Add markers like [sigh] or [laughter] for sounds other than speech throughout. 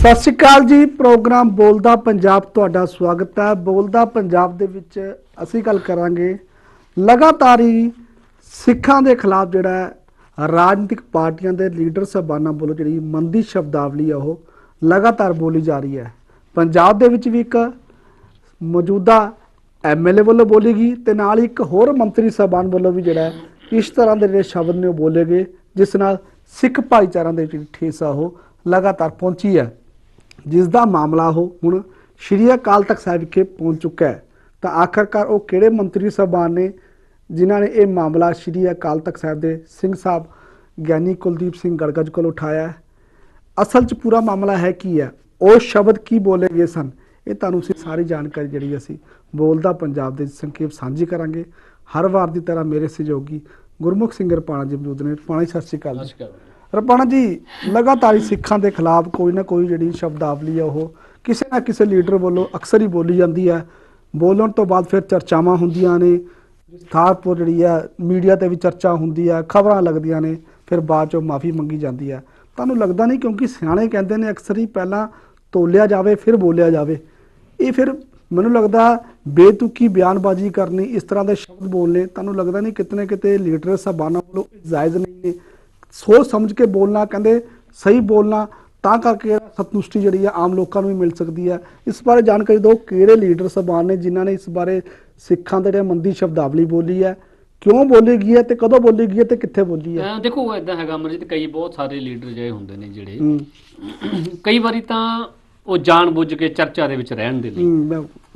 ਸਤਿ ਸ਼੍ਰੀ ਅਕਾਲ ਜੀ, ਪ੍ਰੋਗਰਾਮ ਬੋਲਦਾ ਪੰਜਾਬ ਤੁਹਾਡਾ ਸਵਾਗਤ ਹੈ। ਬੋਲਦਾ ਪੰਜਾਬ ਦੇ ਵਿੱਚ ਅਸੀਂ ਗੱਲ ਕਰਾਂਗੇ ਲਗਾਤਾਰ ਹੀ ਸਿੱਖਾਂ ਦੇ ਖਿਲਾਫ ਜਿਹੜਾ ਰਾਜਨੀਤਿਕ ਪਾਰਟੀਆਂ ਦੇ ਲੀਡਰ ਸਾਹਿਬਾਨਾਂ ਵੱਲੋਂ ਜਿਹੜੀ ਮੰਦੀ ਸ਼ਬਦਾਵਲੀ ਆ ਉਹ ਲਗਾਤਾਰ ਬੋਲੀ ਜਾ ਰਹੀ ਹੈ। ਪੰਜਾਬ ਦੇ ਵਿੱਚ ਵੀ ਇੱਕ ਮੌਜੂਦਾ ਐਮਐਲਏ ਵੱਲੋਂ ਬੋਲੀ ਗਈ ਤੇ ਨਾਲ ਇੱਕ ਹੋਰ ਮੰਤਰੀ ਸਾਹਿਬਾਨ ਵੱਲੋਂ ਵੀ ਜਿਹੜਾ ਇਸ ਤਰ੍ਹਾਂ ਦੇ ਜਿਹੜੇ ਸ਼ਬਦ ਨੇ ਉਹ ਬੋਲੇ ਗਏ, ਜਿਸ ਨਾਲ ਸਿੱਖ ਭਾਈਚਾਰਿਆਂ ਦੇ ਵਿੱਚ ਠੇਸ ਆ ਉਹ ਲਗਾਤਾਰ ਪਹੁੰਚੀ ਹੈ। ਜਿਸ ਦਾ ਮਾਮਲਾ ਉਹ ਹੁਣ ਸ਼੍ਰੀ ਅਕਾਲ ਤਖਤ ਸਾਹਿਬ ਵਿਖੇ ਪਹੁੰਚ ਚੁੱਕਾ ਹੈ। ਤਾਂ ਆਖਰਕਾਰ ਉਹ ਕਿਹੜੇ ਮੰਤਰੀ ਸਾਹਿਬਾਨ ਨੇ ਜਿਨ੍ਹਾਂ ਨੇ ਇਹ ਮਾਮਲਾ ਸ਼੍ਰੀ ਅਕਾਲ ਤਖਤ ਸਾਹਿਬ ਦੇ ਸਿੰਘ ਸਾਹਿਬ ਗਿਆਨੀ ਕੁਲਦੀਪ ਸਿੰਘ ਗੜਗਜ ਕੋਲ ਉਠਾਇਆ ਹੈ। ਅਸਲ 'ਚ ਪੂਰਾ ਮਾਮਲਾ ਹੈ ਕੀ ਹੈ? ਉਹ ਸ਼ਬਦ ਕੀ ਬੋਲੇ ਗਏ ਸਨ? ਇਹ ਤੁਹਾਨੂੰ ਅਸੀਂ ਸਾਰੀ ਜਾਣਕਾਰੀ ਜਿਹੜੀ ਅਸੀਂ ਬੋਲਦਾ ਪੰਜਾਬ ਦੇ ਸੰਖੇਪ ਸਾਂਝੀ ਕਰਾਂਗੇ। ਹਰ ਵਾਰ ਦੀ ਤਰ੍ਹਾਂ ਮੇਰੇ ਸਹਿਯੋਗੀ ਗੁਰਮੁਖ ਸਿੰਘ ਰਪਾਣਾ ਜੀ ਮੌਜੂਦ ਨੇ। ਪਾਣੀ ਸਤਿ ਸ਼੍ਰੀ ਅਕਾਲ ਜੀ। ਰਪਾਣਾ ਜੀ, ਲਗਾਤਾਰ ਹੀ ਸਿੱਖਾਂ ਦੇ ਖਿਲਾਫ ਕੋਈ ਨਾ ਕੋਈ ਜਿਹੜੀ ਸ਼ਬਦਾਵਲੀ ਆ ਉਹ ਕਿਸੇ ਨਾ ਕਿਸੇ ਲੀਡਰ ਵੱਲੋਂ ਅਕਸਰ ਹੀ ਬੋਲੀ ਜਾਂਦੀ ਹੈ। ਬੋਲਣ ਤੋਂ ਬਾਅਦ ਫਿਰ ਚਰਚਾਵਾਂ ਹੁੰਦੀਆਂ ਨੇ। ਥਾਰਪੁਰ ਜਿਹੜੀ ਆ, ਮੀਡੀਆ ਤੇ ਵੀ ਚਰਚਾ ਹੁੰਦੀ ਆ, ਖਬਰਾਂ ਲੱਗਦੀਆਂ ਨੇ, ਫਿਰ ਬਾਅਦ ਚੋਂ ਮਾਫੀ ਮੰਗੀ ਜਾਂਦੀ ਆ। ਤੁਹਾਨੂੰ ਲੱਗਦਾ ਨਹੀਂ ਕਿਉਂਕਿ ਸਿਆਣੇ ਕਹਿੰਦੇ ਨੇ ਅਕਸਰ ਹੀ ਪਹਿਲਾਂ ਤੋਲਿਆ ਜਾਵੇ, ਫਿਰ ਬੋਲਿਆ ਜਾਵੇ। ਇਹ ਫਿਰ ਮੈਨੂੰ ਲੱਗਦਾ ਬੇਤੁਕੀ ਬਿਆਨਬਾਜ਼ੀ ਕਰਨੀ, ਇਸ ਤਰ੍ਹਾਂ ਦੇ ਸ਼ਬਦ ਬੋਲਨੇ, ਤੁਹਾਨੂੰ ਲੱਗਦਾ ਨਹੀਂ ਕਿਤਨੇ ਕਿਤੇ ਲੀਡਰ ਸਾਹਿਬਾਨਾਂ ਵੱਲੋਂ ਇਹ ਜਾਇਜ਼ ਨਹੀਂ ਨੇ? ਸੋਚ ਸਮਝ ਕੇ ਬੋਲਣਾ ਕਹਿੰਦੇ ਸਹੀ ਬੋਲਣਾ ਤਾਂ ਕਰਕੇ ਸਤਨੁਸ਼ਟੀ ਜਿਹੜੀ ਆ ਆਮ ਲੋਕਾਂ ਨੂੰ ਵੀ ਮਿਲ ਸਕਦੀ ਹੈ। ਇਸ ਬਾਰੇ ਜਾਣਕਾਰੀ ਦਿਓ ਕਿਹੜੇ ਲੀਡਰ ਸਾਹਿਬਾਨ ਨੇ ਜਿਨ੍ਹਾਂ ਨੇ ਇਸ ਬਾਰੇ ਸਿੱਖਾਂ ਦੇ ਜਿਹੜੇ ਮੰਦੀ ਸ਼ਬਦਾਵਲੀ ਬੋਲੀ ਹੈ ਕਿਉਂ ਬੋਲੀ ਗਈ ਹੈ ਤੇ ਕਦੋਂ ਬੋਲੀ ਗਈ ਹੈ ਤੇ ਕਿੱਥੇ ਬੋਲੀ ਹੈ? ਦੇਖੋ ਇਦਾਂ ਹੈਗਾ ਅਮਰਜੀਤ ਕਈ ਬਹੁਤ ਸਾਰੇ ਲੀਡਰ ਜਿਹੜੇ ਹੁੰਦੇ ਨੇ ਜਿਹੜੇ ਕਈ ਵਾਰੀ ਤਾਂ ਉਹ ਜਾਣ ਬੁੱਝ ਕੇ ਚਰਚਾ ਦੇ ਵਿੱਚ ਰਹਿਣ ਦੇ ਲਈ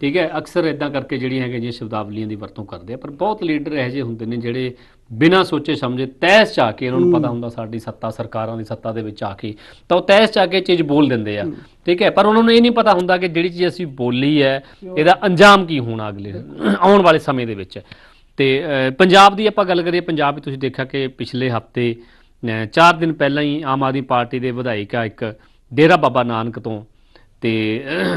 ਠੀਕ ਹੈ ਅਕਸਰ ਇਦਾਂ ਕਰਕੇ ਜਿਹੜੀਆਂ ਹੈਗੀਆਂ ਜੀ ਸ਼ਬਦਾਵਲੀਆਂ ਦੀ ਵਰਤੋਂ ਕਰਦੇ ਆ ਪਰ ਬਹੁਤ ਲੀਡਰ ਇਹੋ ਜਿਹੇ ਹੁੰਦੇ ਨੇ ਜਿਹੜੇ ਬਿਨਾਂ ਸੋਚੇ ਸਮਝੇ ਤੈਸ ਚ ਆ ਕੇ ਉਹਨਾਂ ਨੂੰ ਪਤਾ ਹੁੰਦਾ ਸਾਡੀ ਸੱਤਾ ਸਰਕਾਰਾਂ ਦੀ ਸੱਤਾ ਦੇ ਵਿੱਚ ਆ ਕੇ। ਤਾਂ ਉਹ ਤੈਸ ਚ ਆ ਕੇ ਚੀਜ਼ ਬੋਲ ਦਿੰਦੇ ਆ। ਠੀਕ ਹੈ? ਪਰ ਉਹਨਾਂ ਨੂੰ ਇਹ ਨਹੀਂ ਪਤਾ ਹੁੰਦਾ ਕਿ ਜਿਹੜੀ ਚੀਜ਼ ਅਸੀਂ ਬੋਲੀ ਹੈ ਇਹਦਾ ਅੰਜਾਮ ਕੀ ਹੋਣਾ ਅਗਲੇ ਆਉਣ ਵਾਲੇ ਸਮੇਂ ਦੇ ਵਿੱਚ। ਤੇ ਪੰਜਾਬ ਦੀ ਆਪਾਂ ਗੱਲ ਕਰੀਏ ਪੰਜਾਬ ਵਿੱਚ ਤੁਸੀਂ ਦੇਖਿਆ ਕਿ ਪਿਛਲੇ ਹਫ਼ਤੇ 4 ਦਿਨ ਪਹਿਲਾਂ ਹੀ ਆਮ ਆਦਮੀ ਪਾਰਟੀ ਦੇ ਵਿਧਾਇਕਾ ਇੱਕ ਡੇਰਾ ਬਾਬਾ ਨਾਨਕ ਤੋਂ ਤੇ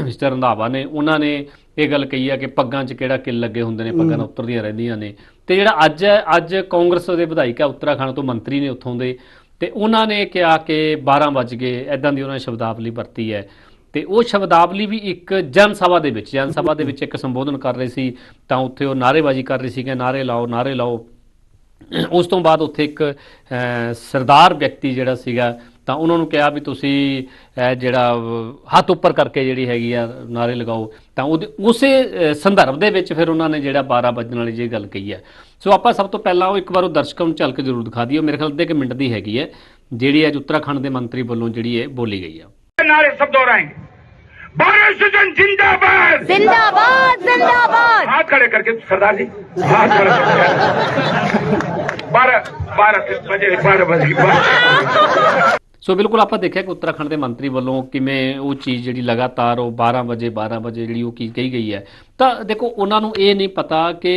ਮਿਸਟਰ ਰੰਧਾਵਾ ਨੇ ਉਹਨਾਂ ਨੇ ਇਹ ਗੱਲ ਕਹੀ ਆ ਕਿ ਪੱਗਾਂ 'ਚ ਕਿਹੜਾ ਕਿੱਲ ਲੱਗੇ ਹੁੰਦੇ ਨੇ ਪੱਗਾਂ ਉੱਤਰਦੀਆਂ ਰਹਿੰਦੀਆਂ ਨੇ। ਤੇ ਜਿਹੜਾ ਅੱਜ ਅੱਜ ਕਾਂਗਰਸ ਦੇ ਵਿਧਾਇਕ ਹੈ, ਉੱਤਰਾਖੰਡ ਤੋਂ ਮੰਤਰੀ ਨੇ ਉੱਥੋਂ ਦੇ, ਤੇ ਉਹਨਾਂ ਨੇ ਕਿਹਾ ਕਿ 12 ਵਜ ਗਏ ਐਦਾਂ ਦੀ ਉਹਨਾਂ ਨੇ ਸ਼ਬਦਾਵਲੀ ਵਰਤੀ ਹੈ। ਤੇ ਉਹ ਸ਼ਬਦਾਵਲੀ ਵੀ ਇੱਕ ਜਨ ਸਭਾ ਦੇ ਵਿੱਚ, ਜਨ ਸਭਾ ਦੇ ਵਿੱਚ ਇੱਕ ਸੰਬੋਧਨ ਕਰ ਰਹੇ ਸੀ, ਤਾਂ ਉੱਥੇ ਉਹ ਨਾਅਰੇਬਾਜ਼ੀ ਕਰ ਰਹੇ ਸੀ ਕਿ ਨਾਅਰੇ ਲਾਓ ਨਾਅਰੇ ਲਾਓ। ਉਸ ਤੋਂ ਬਾਅਦ ਉੱਥੇ ਇੱਕ ਸਰਦਾਰ ਵਿਅਕਤੀ ਜਿਹੜਾ ਸੀਗਾ ਤਾਂ ਉਹਨਾਂ ਨੂੰ ਕਿਹਾ ਵੀ ਤੁਸੀਂ ਅਹ, ਜਿਹੜਾ ਅਹ, ਹੱਥ ਉੱਪਰ ਕਰਕੇ ਜਿਹੜੀ ਹੈਗੀ ਆ ਨਾਰੇ ਲਗਾਓ ਤਾਂ ਉਹਦੇ ਉਸੇ ਅਹ, ਸੰਦਰਭ ਦੇ ਵਿੱਚ ਫਿਰ ਉਹਨਾਂ ਨੇ ਜਿਹੜਾ 12 ਵਜਣ ਵਾਲੀ ਜੇ ਗੱਲ ਕਹੀ ਹੈ ਸੋ ਆਪਾਂ ਸਭ ਤੋਂ ਪਹਿਲਾਂ ਉਹ ਇੱਕ ਵਾਰ ਉਹ ਦਰਸ਼ਕਾਂ ਨੂੰ ਝਲਕ ਜ਼ਰੂਰ ਦਿਖਾ ਦਿਓ ਮੇਰੇ ਖਿਆਲ ਅੱਧੇ ਕੁ ਮਿੰਟ ਦੀ ਹੈਗੀ ਹੈ ਜਿਹੜੀ ਅੱਜ ਉੱਤਰਾਖੰਡ ਦੇ ਮੰਤਰੀ ਵੱਲੋਂ ਜਿਹੜੀ ਇਹ ਬੋਲੀ ਗਈ ਆ नारे सब दोहराएंगे भारत सजन जिंदाबाद जिंदाबाद जिंदाबाद हाथ खड़े करके सरदार जी हाथ खड़े करके बारह बारह बजे बारह बजे बारह ਸੋ ਬਿਲਕੁਲ ਆਪਾਂ ਦੇਖਿਆ ਕਿ ਉੱਤਰਾਖੰਡ ਦੇ ਮੰਤਰੀ ਵੱਲੋਂ ਕਿਵੇਂ ਉਹ ਚੀਜ਼ ਜਿਹੜੀ ਲਗਾਤਾਰ ਉਹ 12 ਵਜੇ 12 ਵਜੇ ਜਿਹੜੀ ਉਹ ਕੀ ਕਹੀ ਗਈ ਹੈ। ਤਾਂ ਦੇਖੋ ਉਹਨਾਂ ਨੂੰ ਇਹ ਨਹੀਂ ਪਤਾ ਕਿ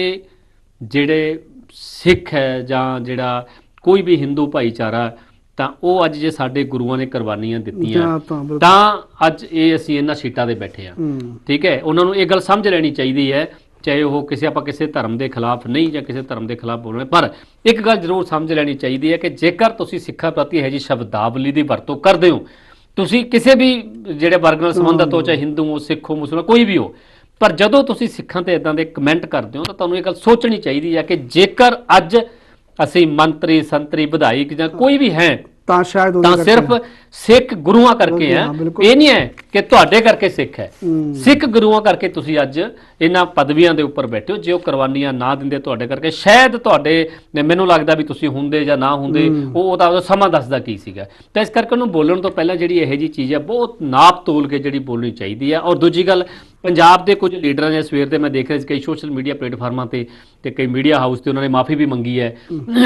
ਜਿਹੜੇ ਸਿੱਖ ਹੈ ਜਾਂ ਜਿਹੜਾ ਕੋਈ ਵੀ ਹਿੰਦੂ ਭਾਈਚਾਰਾ ਤਾਂ ਉਹ ਅੱਜ ਜੇ ਸਾਡੇ ਗੁਰੂਆਂ ਨੇ ਕੁਰਬਾਨੀਆਂ ਦਿੱਤੀਆਂ ਤਾਂ ਅੱਜ ਇਹ ਅਸੀਂ ਇਹਨਾਂ ਸੀਟਾਂ ਤੇ ਬੈਠੇ ਆ ਠੀਕ ਹੈ? ਉਹਨਾਂ ਨੂੰ ਇਹ ਗੱਲ ਸਮਝ ਲੈਣੀ ਚਾਹੀਦੀ ਹੈ ਚਾਹੇ ਉਹ ਕਿਸੇ ਆਪਾਂ ਕਿਸੇ ਧਰਮ ਦੇ ਖਿਲਾਫ ਨਹੀਂ ਜਾਂ ਕਿਸੇ ਧਰਮ ਦੇ ਖਿਲਾਫ ਬੋਲ ਰਹੇ ਪਰ ਇੱਕ ਗੱਲ ਜ਼ਰੂਰ ਸਮਝ ਲੈਣੀ ਚਾਹੀਦੀ ਹੈ ਕਿ ਜੇਕਰ ਤੁਸੀਂ ਸਿੱਖਾਂ ਪ੍ਰਤੀ ਇਹ ਜੀ ਸ਼ਬਦਾਵਲੀ ਦੀ ਵਰਤੋਂ ਕਰਦੇ ਹੋ ਤੁਸੀਂ ਕਿਸੇ ਵੀ ਜਿਹੜੇ ਵਰਗ ਨਾਲ ਸੰਬੰਧਤ ਹੋ ਚਾਹੇ ਹਿੰਦੂ ਹੋ ਸਿੱਖ ਹੋ ਮੁਸਲਮਾਨ ਕੋਈ ਵੀ ਹੋ ਪਰ ਜਦੋਂ ਤੁਸੀਂ ਸਿੱਖਾਂ ਤੇ ਇਦਾਂ ਦੇ ਕਮੈਂਟ ਕਰਦੇ ਹੋ ਤਾਂ ਤੁਹਾਨੂੰ ਇਹ ਗੱਲ ਸੋਚਣੀ ਚਾਹੀਦੀ ਹੈ ਕਿ ਜੇਕਰ ਅੱਜ ਅਸੀਂ ਮੰਤਰੀ ਸੰਤਰੀ ਵਿਧਾਇਕ ਜਾਂ ਕੋਈ ਵੀ ਹੈ ਤਾਂ ਸ਼ਾਇਦ ਉਹਦੇ ਤਾਂ ਕਰਕੇ- ਸਿਰਫ ਸਿੱਖ ਗੁਰੂਆਂ ਕਰਕੇ ਹਾਂ, ਹੈ ਬਿਲਕੁਲ। ਇਹ ਨਹੀਂ ਹੈ ਕਿ ਤੁਹਾਡੇ ਕਰਕੇ ਸਿੱਖ ਹੈ। ਹੂੰ। ਸਿੱਖ ਗੁਰੂਆਂ ਕਰਕੇ ਤੁਸੀਂ ਅੱਜ ਇਹਨਾਂ ਪਦਵੀਆਂ ਦੇ ਉੱਪਰ ਬੈਠੇ ਹੋ। ਜੇ ਉਹ ਕੁਰਬਾਨੀਆਂ ਨਾ ਦਿੰਦੇ ਤੁਹਾਡੇ ਕਰਕੇ ਸ਼ਾਇਦ ਤੁਹਾਡੇ ਨੇ ਮੈਨੂੰ ਲੱਗਦਾ ਵੀ ਤੁਸੀਂ ਹੁੰਦੇ ਜਾਂ ਨਾ ਹੁੰਦੇ ਉਹ ਉਹਦਾ ਉਹਦਾ ਸਮਾਂ ਦੱਸਦਾ ਕੀ ਸੀਗਾ। ਤਾਂ ਇਸ ਕਰਕੇ ਉਹਨੂੰ ਬੋਲਣ ਤੋਂ ਪਹਿਲਾਂ ਜਿਹੜੀ ਇਹੋ ਜੀ ਚੀਜ਼ ਹੈ ਬਹੁਤ ਨਾਪ ਤੋਲ ਕੇ ਜਿਹੜੀ ਬੋਲਣੀ ਚਾਹੀਦੀ ਹੈ। ਔਰ ਦੂਜੀ ਗੱਲ ਪੰਜਾਬ ਦੇ ਕੁਝ ਲੀਡਰਾਂ ਨੇ ਸਵੇਰ ਦੇ ਮੈਂ ਦੇਖ ਰਿਹਾ ਸੀ ਕਈ ਸੋਸ਼ਲ ਮੀਡੀਆ ਪਲੇਟਫਾਰਮਾਂ ਤੇ ਤੇ ਕਈ ਮੀਡੀਆ ਹਾਊਸ ਤੇ ਉਹਨਾਂ ਨੇ ਮਾਫੀ ਵੀ ਮੰਗੀ ਹੈ।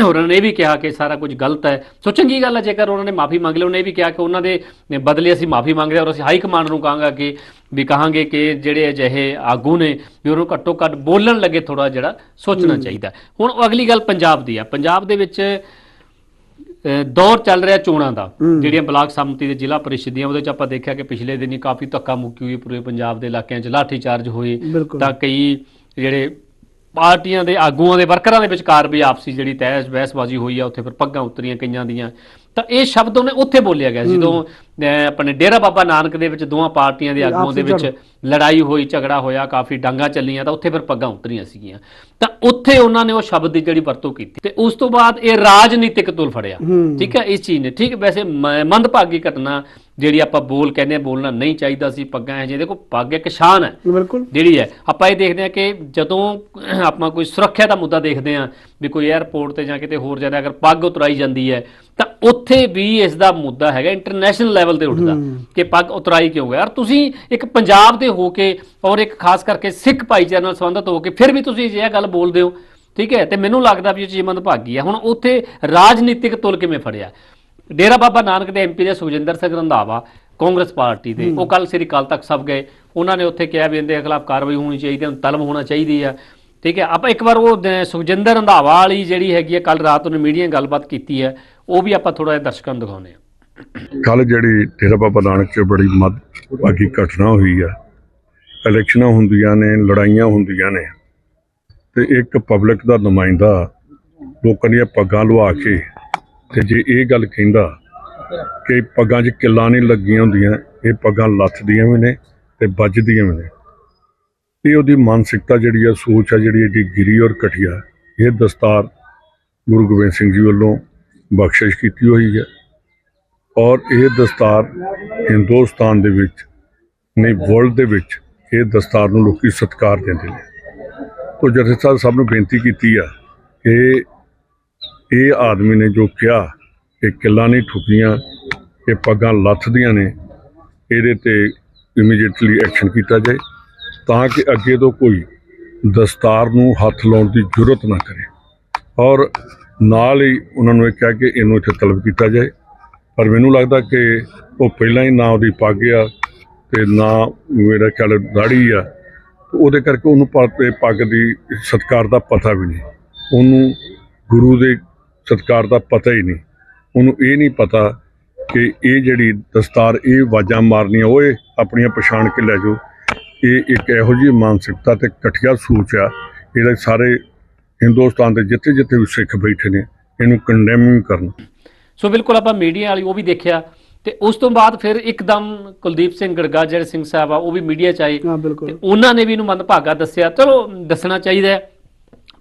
ਉਹਨਾਂ ਨੇ ਇਹ ਵੀ ਕਿਹਾ ਕਿ ਸਾਰਾ ਕੁਝ ਗਲਤ ਹੈ। ਸੋ ਚੰਗੀ ਗੱਲ ਹੈ ਜੇਕਰ ਉਹਨਾਂ ਨੇ ਮਾਫੀ ਮੰਗ ਲਈ ਉਹਨੇ ਇਹ ਵੀ ਕਿਹਾ ਕਿ ਉਹਨਾਂ ਦੇ ਬਦਲੇ ਅਸੀਂ ਮਾਫੀ ਮੰਗ ਰਹੇ ਹਾਂ ਔਰ ਅਸੀਂ ਹਾਈ ਕਮਾਂਡ ਨੂੰ ਕਹਾਂਗਾ ਕਿ ਵੀ ਕਹਾਂਗੇ ਕਿ ਜਿਹੜੇ ਅਜਿਹੇ ਆਗੂ ਨੇ ਵੀ ਉਹਨੂੰ ਘੱਟੋ ਘੱਟ ਬੋਲਣ ਲੱਗੇ ਥੋੜਾ ਜਿਹੜਾ ਸੋਚਣਾ ਚਾਹੀਦਾ। ਹੁਣ ਅਗਲੀ ਗੱਲ ਪੰਜਾਬ ਦੀ ਆ ਪੰਜਾਬ ਦੇ ਵਿੱਚ ਦੌਰ ਚੱਲ ਰਿਹਾ ਚੋਣਾਂ ਦਾ। ਜਿਹੜੀਆਂ ਬਲਾਕ ਸੰਮਤੀ ਦੇ ਜ਼ਿਲ੍ਹਾ ਪਰਿਸ਼ਦੀਆਂ ਉਹਦੇ ਚ ਆਪਾਂ ਦੇਖਿਆ ਕਿ ਪਿਛਲੇ ਦਿਨੀ ਕਾਫੀ ਧੱਕਾ ਮੁੱਕੀ ਹੋਈ ਪੂਰੇ ਪੰਜਾਬ ਦੇ ਇਲਾਕਿਆਂ 'ਚ ਲਾਠੀ ਚਾਰਜ ਹੋਏ। ਤਾਂ ਕਈ ਜਿਹੜੇ ਪਾਰਟੀਆਂ ਦੇ ਆਗੂਆਂ ਦੇ ਵਰਕਰਾਂ ਦੇ ਵਿਚਕਾਰ ਵੀ ਆਪਸੀ ਜਿਹੜੀ ਤਹਿਸ ਬਹਿਸਬਾਜ਼ੀ ਹੋਈ ਆ ਉੱਥੇ ਫਿਰ ਪੱਗਾਂ ਉਤਰੀਆਂ ਕਈਆਂ ਦੀਆਂ। ਤਾਂ ਇਹ ਸ਼ਬਦ ਉਹਨੇ ਉੱਥੇ ਬੋਲਿਆ ਗਿਆ ਜਦੋਂ ਆਪਣੇ ਡੇਰਾ ਬਾਬਾ ਨਾਨਕ ਦੇ ਵਿੱਚ ਦੋਵਾਂ ਪਾਰਟੀਆਂ ਦੇ ਆਗੂਆਂ ਦੇ ਵਿੱਚ ਲੜਾਈ ਹੋਈ ਝਗੜਾ ਹੋਇਆ ਕਾਫੀ ਡਾਂਗਾ ਚੱਲੀਆਂ ਤਾਂ ਉੱਥੇ ਫਿਰ ਪੱਗਾਂ ਉਤਰੀਆਂ ਸੀਗੀਆਂ। ਤਾਂ ਉੱਥੇ ਉਹਨਾਂ ਨੇ ਉਹ ਸ਼ਬਦ ਦੀ ਜਿਹੜੀ ਵਰਤੋਂ ਕੀਤੀ ਤੇ ਉਸ ਤੋਂ ਬਾਅਦ ਇਹ ਰਾਜਨੀਤਿਕ ਤੁਲ ਫੜਿਆ। ਠੀਕ ਹੈ ਇਸ ਚੀਜ਼ ਨੇ। ਠੀਕ ਵੈਸੇ ਮੰਦਭਾਗੀ ਘਟਨਾ ਜਿਹੜੀ ਆਪਾਂ ਬੋਲ ਕਹਿੰਦੇ ਆ ਬੋਲਣਾ ਨਹੀਂ ਚਾਹੀਦਾ ਸੀ ਪੱਗਾਂ ਹੈ ਜਿਹਦੇ ਕੋ ਪੱਗ ਇੱਕ ਸ਼ਾਨ ਹੈ। ਬਿਲਕੁਲ। ਜਿਹੜੀ ਹੈ ਆਪਾਂ ਇਹ ਦੇਖਦੇ ਹਾਂ ਕਿ ਜਦੋਂ [clears throat] ਆਪਾਂ ਕੋਈ ਸੁਰੱਖਿਆ ਦਾ ਮੁੱਦਾ ਦੇਖਦੇ ਹਾਂ ਵੀ ਕੋਈ 에ਅਰਪੋਰਟ ਤੇ ਜਾਂ ਕਿਤੇ ਹੋਰ ਜਾਂਦਾ ਅਗਰ ਪੱਗ ਉਤਰਾਈ ਜਾਂਦੀ ਹੈ ਤਾਂ ਉੱਥੇ ਵੀ ਇਸ ਦਾ ਮੁੱਦਾ ਹੈਗਾ ਇੰਟਰਨੈਸ਼ਨਲ ਲੈਵਲ ਤੇ ਉੱਠਦਾ ਕਿ ਪੱਗ ਉਤਰਾਈ ਕਿਉਂ ਗਿਆ। ਯਾਰ ਤੁਸੀਂ ਇੱਕ ਪੰਜਾਬ ਦੇ ਹੋ ਕੇ ਔਰ ਇੱਕ ਖਾਸ ਕਰਕੇ ਸਿੱਖ ਭਾਈਚਾਰੇ ਨਾਲ ਸੰਬੰਧਿਤ ਹੋ ਕੇ ਫਿਰ ਵੀ ਤੁਸੀਂ ਇਹ ਗੱਲ ਬੋਲਦੇ ਹੋ ਠੀਕ ਹੈ ਤੇ ਮੈਨੂੰ ਲੱਗਦਾ ਵੀ ਇਹ ਚੀਜ਼ ਮੰਦਭਾਗੀ ਹੈ। ਹੁਣ ਉੱਥੇ ਰਾਜਨੀਤਿਕ ਤੁਲ ਕਿਵੇਂ ਫੜਿਆ? ਡੇਰਾ ਬਾਬਾ ਨਾਨਕ ਦੇ ਐਮਪੀ ਦੇ ਸੁਖਜਿੰਦਰ ਸਿੰਘ ਰੰਧਾਵਾ ਕਾਂਗਰਸ ਪਾਰਟੀ ਦੇ। ਉਹ ਕੱਲ ਸ੍ਰੀ ਅਕਾਲ ਤੱਕ ਸਭ ਗਏ। ਉਹਨਾਂ ਨੇ ਉੱਥੇ ਕਿਹਾ ਵੀ ਇਹਦੇ ਖਿਲਾਫ ਕਾਰਵਾਈ ਹੋਣੀ ਚਾਹੀਦੀ ਹੈ ਤਲਬ ਹੋਣਾ ਚਾਹੀਦੀ ਆ ਠੀਕ ਹੈ ਆਪਾਂ ਇੱਕ ਵਾਰ ਉਹ ਸੁਖਜਿੰਦਰ ਰੰਧਾਵਾ ਵਾਲੀ ਜਿਹੜੀ ਹੈਗੀ ਹੈ ਕੱਲ ਰਾਤ ਉਹਨੇ ਮੀਡੀਆ ਗੱਲਬਾਤ ਕੀਤੀ ਹੈ ਉਹ ਵੀ ਆਪਾਂ ਥੋੜਾ ਜਿਹਾ ਦਰਸ਼ਕਾਂ ਨੂੰ ਦਿਖਾਉਂਦੇ ਹਾਂ। ਕੱਲ ਜਿਹੜੀ ਡੇਰਾ ਬਾਬਾ ਨਾਨਕ 'ਚ ਬੜੀ ਮੱਦਭਾਗੀ ਘਟਨਾ ਹੋਈ ਆ ਇਲੈਕਸ਼ਨਾਂ ਹੁੰਦੀਆਂ ਨੇ ਲੜਾਈਆਂ ਹੁੰਦੀਆਂ ਨੇ ਤੇ ਇੱਕ ਪਬਲਿਕ ਦਾ ਨੁਮਾਇੰਦਾ ਲੋਕਾਂ ਦੀਆਂ ਪੱਗਾਂ ਲਵਾ ਕੇ ਤੇ ਜੇ ਇਹ ਗੱਲ ਕਹਿੰਦਾ ਕਿ ਪੱਗਾਂ 'ਚ ਕਿੱਲਾਂ ਨਹੀਂ ਲੱਗੀਆਂ ਹੁੰਦੀਆਂ, ਇਹ ਪੱਗਾਂ ਲੱਥਦੀਆਂ ਵੀ ਨੇ ਤੇ ਵੱਜਦੀਆਂ ਵੀ ਨੇ। ਇਹ ਉਹਦੀ ਮਾਨਸਿਕਤਾ ਜਿਹੜੀ ਆ, ਸੋਚ ਆ ਜਿਹੜੀ ਏਡੀ ਗਿਰੀ ਔਰ ਘਟੀਆ, ਇਹ ਦਸਤਾਰ ਗੁਰੂ ਗੋਬਿੰਦ ਸਿੰਘ ਜੀ ਵੱਲੋਂ ਬਖਸ਼ਿਸ਼ ਕੀਤੀ ਹੋਈ ਹੈ ਔਰ ਇਹ ਦਸਤਾਰ ਹਿੰਦੁਸਤਾਨ ਦੇ ਵਿੱਚ ਨਹੀਂ, ਵਰਲਡ ਦੇ ਵਿੱਚ ਇਹ ਦਸਤਾਰ ਨੂੰ ਲੋਕੀ ਸਤਿਕਾਰ ਦਿੰਦੇ ਨੇ। ਤੋ ਜਥੇਦਾਰ ਸਾਹਿਬ ਨੂੰ ਬੇਨਤੀ ਕੀਤੀ ਆ ਕਿ ਇਹ ਆਦਮੀ ਨੇ ਜੋ ਕਿਹਾ ਕਿ ਕਿੱਲਾ ਨਹੀਂ ਠੁਕੀਆਂ ਇਹ ਪੱਗਾਂ ਲੱਥਦੀਆਂ ਨੇ, ਇਹਦੇ ਤੇ ਇਮੀਡੀਏਟਲੀ ਐਕਸ਼ਨ ਕੀਤਾ ਜਾਏ ਤਾਂ ਕਿ ਅੱਗੇ ਤੋਂ ਕੋਈ ਦਸਤਾਰ ਨੂੰ ਹੱਥ ਲਾਉਣ ਦੀ ਜ਼ਰੂਰਤ ਨਾ ਕਰੇ। ਔਰ ਨਾਲ ਹੀ ਉਹਨਾਂ ਨੂੰ ਇਹ ਕਿਹਾ ਕਿ ਇਹਨੂੰ ਇੱਥੇ ਤਲਬ ਕੀਤਾ ਜਾਏ। ਪਰ ਮੈਨੂੰ ਲੱਗਦਾ ਕਿ ਉਹ ਪਹਿਲਾਂ ਹੀ ਨਾ ਉਹਦੀ ਪੱਗ ਆ ਤੇ ਨਾ ਮੇਰਾ ਖਿਆਲ ਦਾੜੀ ਆ ਉਹਦੇ ਕਰਕੇ ਉਹਨੂੰ ਪ- ਤੇ ਪੱਗ ਦੀ ਸਤਕਾਰ ਦਾ ਪਤਾ ਵੀ ਨਹੀਂ। ਉਹਨੂੰ ਗੁਰੂ ਦੇ ਸਤਕਾਰ ਦਾ ਪਤਾ ਹੀ ਨਹੀਂ। ਉਹਨੂੰ ਇਹ ਨਹੀਂ ਪਤਾ ਕਿ ਇਹ ਜਿਹੜੀ ਦਸਤਾਰ ਇਹ ਆਵਾਜ਼ਾਂ ਮਾਰਨੀਆਂ ਓਏ ਆਪਣੀਆਂ ਪਛਾਣ ਕੇ ਲੈ ਜਾਓ। ਇਹ ਇੱਕ ਇਹੋ ਜਿਹੀ ਮਾਨਸਿਕਤਾ ਤੇ ਘਟੀਆ ਸੋਚ ਆ। ਇਹਦੇ ਸਾਰੇ ਹਿੰਦੁਸਤਾਨ ਦੇ ਜਿੱਥੇ ਜਿੱਥੇ ਵੀ ਸਿੱਖ ਬੈਠੇ ਨੇ ਇਹਨੂੰ ਕੰਡੈਮ ਕਰਨਾ। ਸੋ ਬਿਲਕੁਲ ਆਪਾਂ ਮੀਡੀਆ ਵਾਲੀ ਉਹ ਵੀ ਦੇਖਿਆ ਤੇ ਉਸ ਤੋਂ ਬਾਅਦ ਫਿਰ ਇੱਕਦਮ ਕੁਲਦੀਪ ਸਿੰਘ ਗੜਗਾ ਜਿਹੜੇ ਸਿੰਘ ਸਾਹਿਬ ਆ ਉਹ ਵੀ ਮੀਡੀਆ 'ਚ ਆਏ। ਤੇ ਬਿਲਕੁਲ। ਉਹਨਾਂ ਨੇ ਵੀ ਇਹਨੂੰ ਮੰਦਭਾਗਾ ਦੱਸਿਆ। ਚਲੋ ਦੱਸਣਾ ਚਾਹੀਦਾ ਹੈ,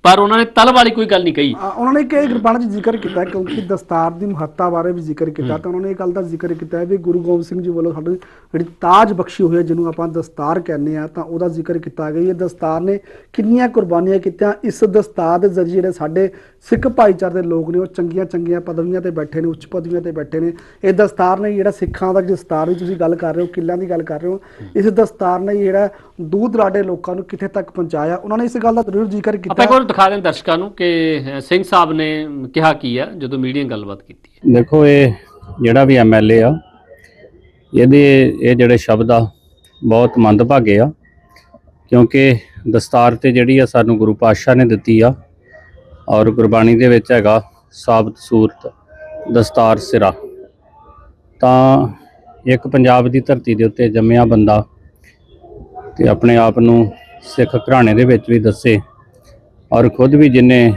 ਪਰ ਉਹਨਾਂ ਨੇ ਤਲਬ ਵਾਲੀ ਕੋਈ ਗੱਲ ਨਹੀਂ ਕਹੀ। ਉਹਨਾਂ ਨੇ ਕਈ ਗੁਰਬਾਣੀ ਚ ਜ਼ਿਕਰ ਕੀਤਾ ਹੈ ਕਿਉਂਕਿ ਦਸਤਾਰ ਦੀ ਮਹੱਤਤਾ ਬਾਰੇ ਵੀ ਜ਼ਿਕਰ ਕੀਤਾ ਤਾਂ ਉਹਨਾਂ ਨੇ ਇਹ ਗੱਲ ਦਾ ਜ਼ਿਕਰ ਕੀਤਾ ਹੈ ਵੀ ਗੁਰੂ ਗੋਬਿੰਦ ਸਿੰਘ ਜੀ ਵੱਲੋਂ ਸਾਡੀ ਜਿਹੜੀ ਤਾਜ ਬਖਸ਼ੀ ਹੋਈ ਹੈ ਜਿਹਨੂੰ ਆਪਾਂ ਦਸਤਾਰ ਕਹਿੰਦੇ ਆ ਤਾਂ ਉਹਦਾ ਜ਼ਿਕਰ ਕੀਤਾ ਗਿਆ। ਇਹ ਦਸਤਾਰ ਨੇ ਕਿੰਨੀਆਂ ਕੁਰਬਾਨੀਆਂ ਕੀਤੀਆਂ। ਇਸ ਦਸਤਾਰ ਦੇ ਜ਼ਰੀਏ ਜਿਹੜੇ ਸਾਡੇ ਸਿੱਖ ਭਾਈਚਾਰੇ ਦੇ ਲੋਕ ਨੇ ਉਹ ਚੰਗੀਆਂ ਚੰਗੀਆਂ ਪਦਵੀਆਂ ਤੇ ਬੈਠੇ ਨੇ ਉੱਚ ਪਦਵੀਆਂ ਤੇ ਬੈਠੇ ਨੇ। ਇਹ ਦਸਤਾਰ ਨੇ ਜਿਹੜਾ ਸਿੱਖਾਂ ਦਾ ਦਸਤਾਰ ਦੀ ਤੁਸੀਂ ਗੱਲ ਕਰ ਰਹੇ ਹੋ ਕਿੱਲਿਆਂ ਦੀ ਗੱਲ ਕਰ ਰਹੇ ਹੋ ਇਸ ਦਸਤਾਰ ਨੇ ਜਿਹੜਾ ਦੂਰ ਦਰਾਡੇ ਲੋਕਾਂ ਨੂੰ ਕਿੱਥੇ ਤੱਕ ਪਹੁੰਚਾਇਆ ਉਹਨਾਂ ਨੇ ਇਸ ਗੱਲ ਦਾ ਜ਼ਰੂਰ ਜ਼ਿਕਰ ਕੀਤਾ ਆਪਾਂ ਇੱਕ ਦਿਖਾ ਦੇਂ ਦਰਸ਼ਕਾਂ ਨੂੰ ਕਿ ਸਿੰਘ ਸਾਹਿਬ ਨੇ ਕਿਹਾ ਕੀ ਆ ਜਦੋਂ ਮੀਡੀਆ ਗੱਲਬਾਤ ਕੀਤੀ ਹੈ। ਦੇਖੋ, ਇਹ ਜਿਹੜਾ ਵੀ ਐਮਐਲਏ ਆ, ਇਹਦੇ, ਇਹ ਜਿਹੜੇ ਸ਼ਬਦ ਆ, ਬਹੁਤ ਮੰਦਭਾਗੇ ਆ, ਕਿਉਂਕਿ ਦਸਤਾਰ ਤੇ ਜਿਹੜੀ ਆ ਸਾਨੂੰ ਗੁਰੂ ਪਾਤਸ਼ਾਹ ਨੇ ਦਿੱਤੀ ਆ, ਔਰ ਗੁਰਬਾਣੀ ਦੇ ਵਿੱਚ ਹੈਗਾ ਸਾਬਤ ਸੂਰਤ, ਦਸਤਾਰ ਸਿਰਾ। ਤਾਂ ਇੱਕ ਪੰਜਾਬ ਦੀ ਧਰਤੀ ਦੇ ਉੱਤੇ ਜੰਮਿਆ ਬੰਦਾ ਤੇ ਆਪਣੇ ਆਪ ਨੂੰ ਸਿੱਖ ਘਰਾਣੇ ਦੇ ਵਿੱਚ ਵੀ ਦੱਸੇ ਔਰ ਖੁਦ ਵੀ ਜਿਨੇ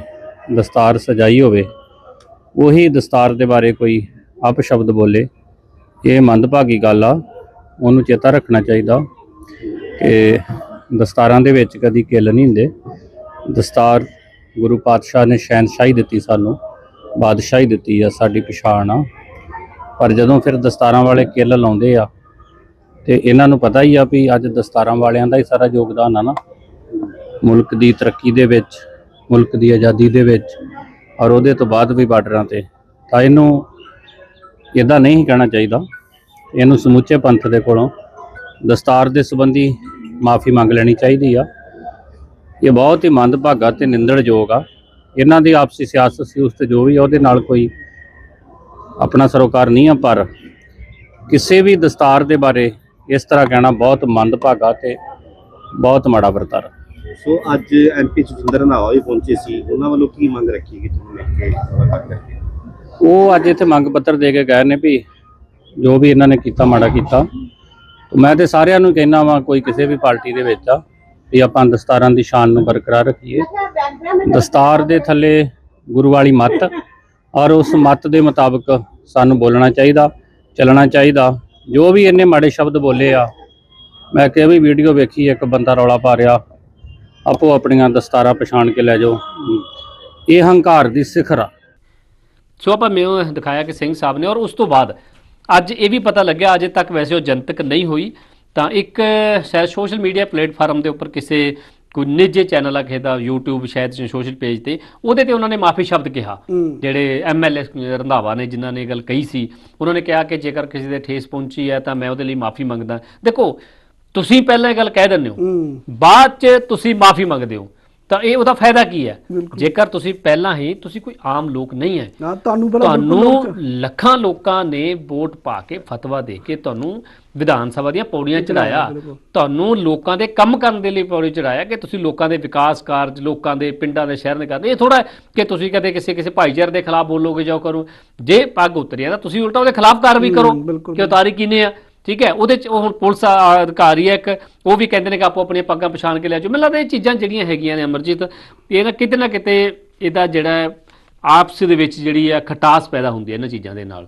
ਦਸਤਾਰ ਸਜਾਈ ਹੋਵੇ, ਉਹੀ ਦਸਤਾਰ ਦੇ ਬਾਰੇ ਕੋਈ ਅਪਸ਼ਬਦ ਬੋਲੇ। ਇਹ ਮੰਦਭਾਗੀ ਗੱਲ ਆ, ਉਹਨੂੰ ਚੇਤਾ ਰੱਖਣਾ ਚਾਹੀਦਾ ਕਿ ਦਸਤਾਰਾਂ ਦੇ ਵਿੱਚ ਕਦੀ ਕਿੱਲ ਨਹੀਂ ਹੁੰਦੇ। ਦਸਤਾਰ ਗੁਰੂ ਪਾਤਸ਼ਾਹ ਨੇ ਸ਼ਹਿਨਸ਼ਾਹੀ ਦਿੱਤੀ ਸਾਨੂੰ, ਬਾਦਸ਼ਾਹੀ ਦਿੱਤੀ ਆ, ਸਾਡੀ ਪਛਾਣ ਆ। ਪਰ ਜਦੋਂ ਫਿਰ ਦਸਤਾਰਾਂ ਵਾਲੇ ਕਿੱਲ ਲਾਉਂਦੇ ਆ, ਤੇ ਇਹਨਾਂ ਨੂੰ ਪਤਾ ਹੀ ਆ ਵੀ ਅੱਜ ਦਸਤਾਰਾਂ ਵਾਲਿਆਂ ਦਾ ਹੀ ਸਾਰਾ ਯੋਗਦਾਨ ਆ ਨਾ। ਮੁਲਕ ਦੀ ਤਰੱਕੀ ਦੇ ਵਿੱਚ, ਮੁਲਕ ਦੀ ਆਜ਼ਾਦੀ ਦੇ ਵਿੱਚ ਔਰ ਉਹਦੇ ਤੋਂ ਬਾਅਦ ਵੀ ਬਾਰਡਰਾਂ ਤੇ। ਤਾਂ ਇਹਨੂੰ ਇਦਾਂ ਨਹੀਂ ਕਹਿਣਾ ਚਾਹੀਦਾ। ਇਹਨੂੰ ਸਮੁੱਚੇ ਪੰਥ ਦੇ ਕੋਲੋਂ ਦਸਤਾਰ ਦੇ ਸੰਬੰਧੀ ਮਾਫੀ ਮੰਗ ਲੈਣੀ ਚਾਹੀਦੀ ਆ। ਇਹ ਬਹੁਤ ਹੀ ਮੰਦਭਾਗਾ ਤੇ ਨਿੰਦਣਯੋਗ ਆ। ਇਹਨਾਂ ਦੀ ਆਪਸੀ ਸਿਆਸਤ ਸੀ, ਉਸ ਤੇ ਜੋ ਵੀ ਉਹਦੇ ਨਾਲ ਕੋਈ ਆਪਣਾ ਸਰੋਕਾਰ ਨਹੀਂ ਆ, ਪਰ ਕਿਸੇ ਵੀ ਦਸਤਾਰ ਦੇ ਬਾਰੇ ਇਸ ਤਰ੍ਹਾਂ ਕਹਿਣਾ ਬਹੁਤ ਮੰਦਭਾਗਾ ਤੇ ਬਹੁਤ ਮਾੜਾ ਵਰਤਾਰਾ। ਸੋ ਅੱਜ ਐਮਪੀ ਸੁਖਿੰਦਰ ਰੰਧਾਵਾ ਵੀ ਪਹੁੰਚੇ ਸੀ। ਉਹਨਾਂ ਵੱਲੋਂ ਕੀ ਮੰਗ ਰੱਖੀ ਗਈ ਤੁਹਾਨੂੰ ਮਿਲ ਕੇ? ਮੁਲਾਕਾਤ ਕਰਕੇ ਉਹ ਅੱਜ ਇੱਥੇ ਮੰਗ ਪੱਤਰ ਦੇ ਕੇ ਗਏ ਨੇ ਵੀ ਜੋ ਵੀ ਇਹਨਾਂ ਨੇ ਕੀਤਾ, ਮਾੜਾ ਕੀਤਾ। ਮੈਂ ਤੇ ਸਾਰਿਆਂ ਨੂੰ ਕਹਿਣਾ ਵਾਂ, ਕੋਈ ਕਿਸੇ ਵੀ ਪਾਰਟੀ ਦੇ ਵਿੱਚ ਆ, ਵੀ ਆਪਾਂ ਦਸਤਾਰਾਂ ਦੀ ਸ਼ਾਨ ਨੂੰ ਬਰਕਰਾਰ ਰੱਖੀਏ। ਦਸਤਾਰ ਦੇ ਥੱਲੇ ਗੁਰੂ ਵਾਲੀ ਮੱਤ ਔਰ ਉਸ ਮੱਤ ਦੇ ਮੁਤਾਬਕ ਸਾਨੂੰ ਬੋਲਣਾ ਚਾਹੀਦਾ, ਚੱਲਣਾ ਚਾਹੀਦਾ। ਜੋ ਵੀ ਇਹਨੇ ਮਾੜੇ ਸ਼ਬਦ ਬੋਲੇ ਆ, ਮੈਂ ਕਿਹਾ ਵੀ ਵੀਡੀਓ ਵੇਖੀ, ਇੱਕ ਬੰਦਾ ਰੌਲਾ ਪਾ ਰਿਹਾ ਆਪੋ ਆਪਣੀਆਂ ਦਸਤਾਰਾਂ ਪਛਾਣ ਕੇ ਲੈ ਜਾਓ। ਇਹ ਹੰਕਾਰ ਦੀ ਸਿਖਰ ਆ। ਸੋ ਆਪਾਂ ਮੈਨੂੰ ਦਿਖਾਇਆ ਕਿ ਸਿੰਘ ਸਾਹਿਬ ਨੇ ਔਰ ਉਸ ਤੋਂ ਬਾਅਦ ਅੱਜ ਇਹ ਵੀ ਪਤਾ ਲੱਗਿਆ ਅਜੇ ਤੱਕ ਵੈਸੇ ਉਹ ਜਨਤਕ ਨਹੀਂ ਹੋਈ। ਤਾਂ ਇੱਕ ਸ਼ਾਇਦ ਸੋਸ਼ਲ ਮੀਡੀਆ ਪਲੇਟਫਾਰਮ ਦੇ ਉੱਪਰ ਕਿਸੇ ਕੋਈ ਨਿੱਜੀ ਚੈਨਲ ਆ ਕਿਸੇ ਦਾ YouTube ਸ਼ਾਇਦ ਸੋਸ਼ਲ ਪੇਜ ਤੇ ਉਹਦੇ ਤੇ ਉਹਨਾਂ ਨੇ ਮਾਫੀ ਸ਼ਬਦ ਕਿਹਾ। ਜਿਹੜੇ ਐਮਐਲਏ ਰੰਧਾਵਾ ਨੇ ਜਿਨ੍ਹਾਂ ਨੇ ਇਹ ਗੱਲ ਕਹੀ ਸੀ। ਉਹਨਾਂ ਨੇ ਕਿਹਾ ਕਿ ਜੇਕਰ ਕਿਸੇ ਦੇ ਠੇਸ ਪਹੁੰਚੀ ਹੈ ਤਾਂ ਮੈਂ ਉਹਦੇ ਲਈ ਮਾਫੀ ਮੰਗਦਾ। ਦੇਖੋ ਤੁਸੀਂ ਪਹਿਲਾਂ ਇਹ ਗੱਲ ਕਹਿ ਦਿੰਦੇ ਹੋ। ਬਾਅਦ ਚ ਤੁਸੀਂ ਮਾਫੀ ਮੰਗਦੇ ਹੋ। ਤਾਂ ਇਹ ਉਹਦਾ ਫਾਇਦਾ ਕੀ ਹੈ। ਜੇਕਰ ਤੁਸੀਂ ਪਹਿਲਾਂ ਹੀ ਤੁਸੀਂ ਕੋਈ ਆਮ ਲੋਕ ਨਹੀਂ ਹੈ ਤੁਹਾਨੂੰ ਲੱਖਾਂ ਲੋਕਾਂ ਨੇ ਵੋਟ ਪਾ ਕੇ ਫਤਵਾ ਦੇ ਕੇ ਤੁਹਾਨੂੰ ਵਿਧਾਨ ਸਭਾ ਦੀਆਂ ਪੌੜੀਆਂ ਚੜਾਇਆ। ਤੁਹਾਨੂੰ ਲੋਕਾਂ ਦੇ ਕੰਮ ਕਰਨ ਦੇ ਲਈ ਪੌੜੀ ਚੜਾਇਆ ਕਿ ਤੁਸੀਂ ਲੋਕਾਂ ਦੇ ਵਿਕਾਸ ਕਾਰਜ ਲੋਕਾਂ ਦੇ ਪਿੰਡਾਂ ਦੇ ਸ਼ਹਿਰਾਂ ਦੇ ਕਰਦੇ ਇਹ ਥੋੜਾ ਕਿ ਤੁਸੀਂ ਕਦੇ ਕਿਸੇ ਕਿਸੇ ਭਾਈਚਾਰੇ ਦੇ ਖਿਲਾਫ ਬੋਲੋਗੇ ਜਾਓ ਕਰੋ। ਜੇ ਪੱਗ ਉਤਰੀ ਆ ਤਾਂ ਤੁਸੀਂ ਉਲਟਾ ਉਹਦੇ ਖਿਲਾਫ ਕਾਰਵਾਈ ਕਰੋ। ਕਿ ਉਤਾਰੀ ਕਿਨੇ ਆ? ਠੀਕ ਹੈ? ਉਹਦੇ ਚ ਉਹ ਹੁਣ ਪੁਲਿਸ ਅਧਿਕਾਰੀ ਹੈ ਇੱਕ, ਉਹ ਵੀ ਕਹਿੰਦੇ ਨੇ ਕਿ ਆਪੋ ਆਪਣੀਆਂ ਪੱਗਾਂ ਪਛਾਣ ਕੇ ਲੈ ਜਾਓ। ਮੈਨੂੰ ਲੱਗਦਾ ਇਹ ਚੀਜ਼ਾਂ ਜਿਹੜੀਆਂ ਹੈਗੀਆਂ ਨੇ ਅਮਰਜੀਤ, ਇਹ ਨਾ ਕਿਤੇ ਨਾ ਕਿਤੇ ਇਹਦਾ ਜਿਹੜਾ ਆਪਸ ਦੇ ਵਿੱਚ ਜਿਹੜੀ ਹੈ ਖਟਾਸ ਪੈਦਾ ਹੁੰਦੀ ਹੈ ਇਹਨਾਂ ਚੀਜ਼ਾਂ ਦੇ ਨਾਲ।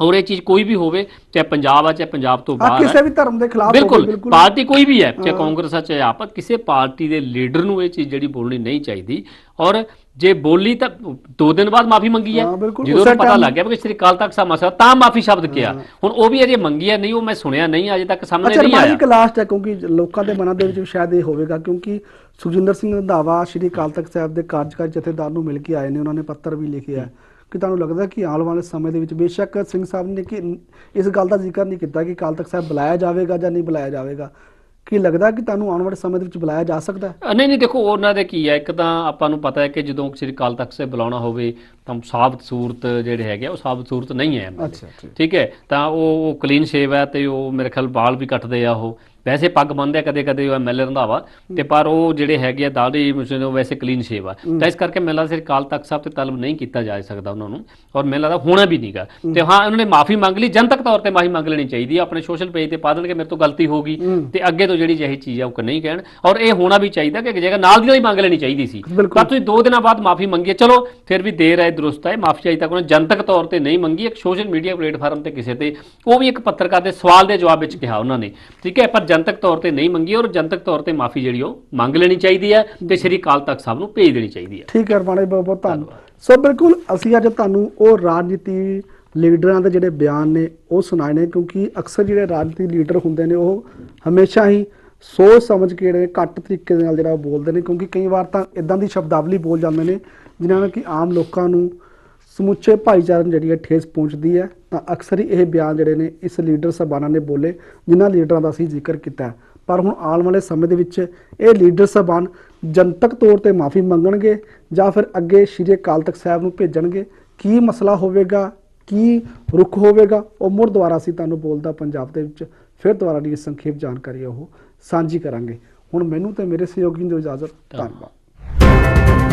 ਔਰ ਇਹ ਚੀਜ਼ ਕੋਈ ਵੀ ਹੋਵੇ ਚਾਹੇ ਪੰਜਾਬ ਆ ਚਾਹੇ ਪੰਜਾਬ ਤੋਂ ਬਾਹਰ ਕਿਸੇ ਵੀ ਧਰਮ ਦੇ ਖਿਲਾਫ ਬਿਲਕੁਲ ਪਾਰਟੀ ਕੋਈ ਵੀ ਹੈ ਚਾਹੇ ਕਾਂਗਰਸ ਆ ਚਾਹੇ ਆਪ ਆ, ਕਿਸੇ ਪਾਰਟੀ ਦੇ ਲੀਡਰ ਨੂੰ ਇਹ ਚੀਜ਼ ਜਿਹੜੀ ਬੋਲਣੀ ਨਹੀਂ ਚਾਹੀਦੀ। ਔਰ ਜੇ ਬੋਲੀ ਤਾਂ ਦੋ ਦਿਨ ਬਾਅਦ ਮਾਫੀ ਮੰਗੀ ਹੈ। ਜਦੋਂ ਪਤਾ ਲੱਗ ਗਿਆ ਕਿ ਸ੍ਰੀ ਅਕਾਲ ਤਖਤ ਸਾਹਿਬ ਮਸਲਾ ਤਾਂ ਮਾਫੀ ਸ਼ਬਦ ਕਿਹਾ। ਹੁਣ ਉਹ ਵੀ ਅਜੇ ਮੰਗੀ ਹੈ ਨਹੀਂ ਉਹ ਮੈਂ ਸੁਣਿਆ ਨਹੀਂ ਅਜੇ ਤੱਕ ਸਾਹਮਣੇ ਅੱਛਾ ਨਹੀਂ ਆਇਆ। ਇੱਕ ਲਾਸਟ ਹੈ ਕਿਉਂਕਿ ਲੋਕਾਂ ਦੇ ਮਨਾਂ ਦੇ ਵਿੱਚ ਸ਼ਾਇਦ ਇਹ ਹੋਵੇਗਾ ਕਿਉਂਕਿ ਸੁਖਜਿੰਦਰ ਸਿੰਘ ਰੰਧਾਵਾ ਸ਼੍ਰੀ ਅਕਾਲ ਤਖਤ ਸਾਹਿਬ ਦੇ ਕਾਰਜਕਾਰੀ ਜਥੇਦਾਰ ਨੂੰ ਮਿਲ ਕੇ ਆਏ ਨੇ ਉਹਨਾਂ ਨੇ ਪੱਤਰ ਵੀ ਲਿਖਿਆ ਹੈ। ਕਿ ਤੁਹਾਨੂੰ ਲੱਗਦਾ ਕਿ ਆਉਣ ਵਾਲੇ ਸਮੇਂ ਦੇ ਵਿੱਚ ਬੇਸ਼ੱਕ ਸਿੰਘ ਸਾਹਿਬ ਨੇ ਕਿ ਇਸ ਗੱਲ ਦਾ ਜ਼ਿਕਰ ਨਹੀਂ ਕੀਤਾ ਕਿ ਅਕਾਲ ਤਖਤ ਸਾਹਿਬ ਬੁਲਾਇਆ ਜਾਵੇਗਾ ਜਾਂ ਨਹੀਂ ਬੁਲਾਇਆ ਜਾਵੇਗਾ? ਕੀ ਲੱਗਦਾ ਕਿ ਤੁਹਾਨੂੰ ਆਉਣ ਵਾਲੇ ਸਮੇਂ ਦੇ ਵਿੱਚ ਬੁਲਾਇਆ ਜਾ ਸਕਦਾ ਹੈ? ਨਹੀਂ ਨਹੀਂ ਦੇਖੋ ਉਹਨਾਂ ਦੇ ਕੀ ਹੈ? ਇੱਕ ਤਾਂ ਆਪਾਂ ਨੂੰ ਪਤਾ ਹੈ ਕਿ ਜਦੋਂ ਸ੍ਰੀ ਅਕਾਲ ਤਖਤ ਸਾਹਿਬ ਬੁਲਾਉਣਾ ਹੋਵੇ ਤਾਂ ਸਾਬਤ ਸੂਰਤ ਜਿਹੜੇ ਹੈਗੇ ਉਹ ਸਾਬਤ ਸੂਰਤ ਨਹੀਂ ਹੈ ਅੱਛਾ ਠੀਕ ਠੀਕ ਹੈ? ਤਾਂ ਉਹ ਉਹ ਕਲੀਨ ਸ਼ੇਵ ਹੈ ਤੇ ਉਹ ਮੇਰੇ ਖਿਆਲ ਵਾਲ ਵੀ ਕੱਟਦੇ ਆ ਉਹ। ਵੈਸੇ ਪੱਗ ਬੰਨਦੇ ਕਦੇ ਕਦੇ ਉਹ ਐਮਐਲਏ ਰੰਧਾਵਾ ਤੇ ਪਰ ਉਹ ਜਿਹੜੇ ਹੈਗੇ ਆ ਦਾੜੀ ਮੁਸਲਿਮ ਉਹ ਵੈਸੇ ਕਲੀਨ ਸ਼ੇਵ ਆ। ਤਾਂ ਇਸ ਕਰਕੇ ਮੈਨੂੰ ਲੱਗਦਾ ਸਿਰ ਕਾਲ ਤਖਤ ਸਾਹਿਬ ਤੇ ਤਲਬ ਨਹੀਂ ਕੀਤਾ ਜਾ ਸਕਦਾ ਉਹਨਾਂ ਨੂੰ ਔਰ ਮੈਨੂੰ ਲੱਗਦਾ ਹੋਣਾ ਵੀ ਨਹੀਂਗਾ ਤੇ ਹਾਂ ਉਹਨਾਂ ਨੇ ਮਾਫੀ ਮੰਗ ਲਈ ਜਨਤਕ ਤੌਰ ਤੇ ਮਾਫੀ ਮੰਗ ਲੈਣੀ ਚਾਹੀਦੀ ਆਪਣੇ ਸੋਸ਼ਲ ਪੇਜ ਤੇ ਪਾ ਦੇਣਗੇ ਮੇਰੇ ਤੋਂ ਗਲਤੀ ਹੋ ਗਈ ਤੇ ਅੱਗੇ ਤੋਂ ਜਿਹੜੀ ਜਿਹੀ ਚੀਜ਼ ਆ ਉਹ ਨਹੀਂ ਕਹਿਣ। ਔਰ ਇਹ ਹੋਣਾ ਵੀ ਚਾਹੀਦਾ ਕਿ ਜਗ੍ਹਾ ਨਾਲ ਦੀ ਨਾਲ ਹੀ ਮੰਗ ਲੈਣੀ ਚਾਹੀਦੀ ਸੀ। ਪਰ ਤੁਸੀਂ ਦੋ ਦਿਨਾਂ ਬਾਅਦ ਮਾਫੀ ਮੰਗੀ ਚਲੋ ਫਿਰ ਵੀ ਦੇਰ ਹੈ ਦਰੁਸਤ ਹੈ ਮਾਫੀ ਚਾਹੀਦਾ ਕੋਈ ਜਨਤਕ ਤੌਰ ਤੇ ਨਹੀਂ ਮੰਗੀ ਇੱਕ ਸੋਸ਼ਲ ਮੀਡੀਆ ਪਲੇਟਫਾਰਮ ਤੇ ਕਿਸੇ ਤੇ ਉਹ ਵੀ ਇੱਕ ਪੱਤਰਕਾਰ ਦੇ ਸਵਾਲ ਦੇ ਜਵਾਬ ਵਿੱਚ ਕਿਹਾ ਉਹਨਾਂ ਨੇ। ਠੀਕ ਹੈ ਪਰ ਜਨਤਕ ਤੌਰ ਤੇ ਨਹੀਂ ਮੰਗੀ ਔਰ ਜਨਤਕ ਤੌਰ ਤੇ ਮਾਫੀ ਜਿਹੜੀ ਉਹ ਮੰਗ ਲੈਣੀ ਚਾਹੀਦੀ ਹੈ ਤੇ ਸ਼੍ਰੀ ਅਕਾਲ ਤਖਤ ਸਾਹਿਬ ਨੂੰ ਭੇਜ ਦੇਣੀ ਚਾਹੀਦੀ ਹੈ। ਠੀਕ ਹੈ ਰਮਾਣੇ ਬਹੁਤ ਬਹੁਤ ਧੰਨਵਾਦ। ਸੋ ਬਿਲਕੁਲ ਅਸੀਂ ਅੱਜ ਤੁਹਾਨੂੰ ਉਹ ਰਾਜਨੀਤੀ ਲੀਡਰਾਂ ਦੇ ਜਿਹੜੇ ਬਿਆਨ ਨੇ ਉਹ ਸੁਣਾਏ ਨੇ ਕਿਉਂਕਿ ਅਕਸਰ ਜਿਹੜੇ ਰਾਜਨੀਤੀ ਲੀਡਰ ਹੁੰਦੇ ਨੇ ਉਹ ਹਮੇਸ਼ਾ ਹੀ ਸੋਚ ਸਮਝ ਕੇ ਜਿਹੜੇ ਘੱਟ ਤਰੀਕੇ ਦੇ ਨਾਲ ਜਿਹੜਾ ਉਹ ਬੋਲਦੇ ਨੇ ਕਿਉਂਕਿ ਕਈ ਵਾਰ ਤਾਂ ਇਦਾਂ ਦੀ ਸ਼ਬਦਾਵਲੀ ਬੋਲ ਜਾਂਦੇ ਨੇ ਜਿਨ੍ਹਾਂ ਨਾਲ ਕਿ ਆਮ ਲੋਕਾਂ ਨੂੰ ਸਮੁੱਚੇ ਭਾਈਚਾਰੇ ਨੂੰ ਜਿਹੜੀ ਹੈ ਠੇਸ ਪਹੁੰਚਦੀ ਹੈ, ਤਾਂ ਅਕਸਰ ਹੀ ਇਹ ਬਿਆਨ ਜਿਹੜੇ ਨੇ ਇਸ ਲੀਡਰ ਸਾਹਿਬਾਨਾਂ ਨੇ ਬੋਲੇ, ਜਿਨ੍ਹਾਂ ਲੀਡਰਾਂ ਦਾ ਅਸੀਂ ਜ਼ਿਕਰ ਕੀਤਾ ਪਰ ਹੁਣ ਆਉਣ ਵਾਲੇ ਸਮੇਂ ਦੇ ਵਿੱਚ ਇਹ ਲੀਡਰ ਸਾਹਿਬਾਨ ਜਨਤਕ ਤੌਰ ਤੇ ਮਾਫੀ ਮੰਗਣਗੇ ਜਾਂ ਫਿਰ ਅੱਗੇ ਸ਼੍ਰੀ ਅਕਾਲ ਤਖਤ ਸਾਹਿਬ ਨੂੰ ਭੇਜਣਗੇ? ਕੀ ਮਸਲਾ ਹੋਵੇਗਾ? ਕੀ ਰੁਖ ਹੋਵੇਗਾ? ਉਹ ਮੁੜ ਦੁਆਰਾ ਅਸੀਂ ਤੁਹਾਨੂੰ ਬੋਲਦਾ ਪੰਜਾਬ ਦੇ ਵਿੱਚ, ਫਿਰ ਦੁਬਾਰਾ ਦੀ ਸੰਖੇਪ ਜਾਣਕਾਰੀ ਹੈ ਉਹ ਸਾਂਝੀ ਕਰਾਂਗੇ। ਹੁਣ ਮੈਨੂੰ ਤੇ ਮੇਰੇ ਸਹਿਯੋਗੀ ਨੂੰ ਇਜਾਜ਼ਤ, ਧੰਨਵਾਦ।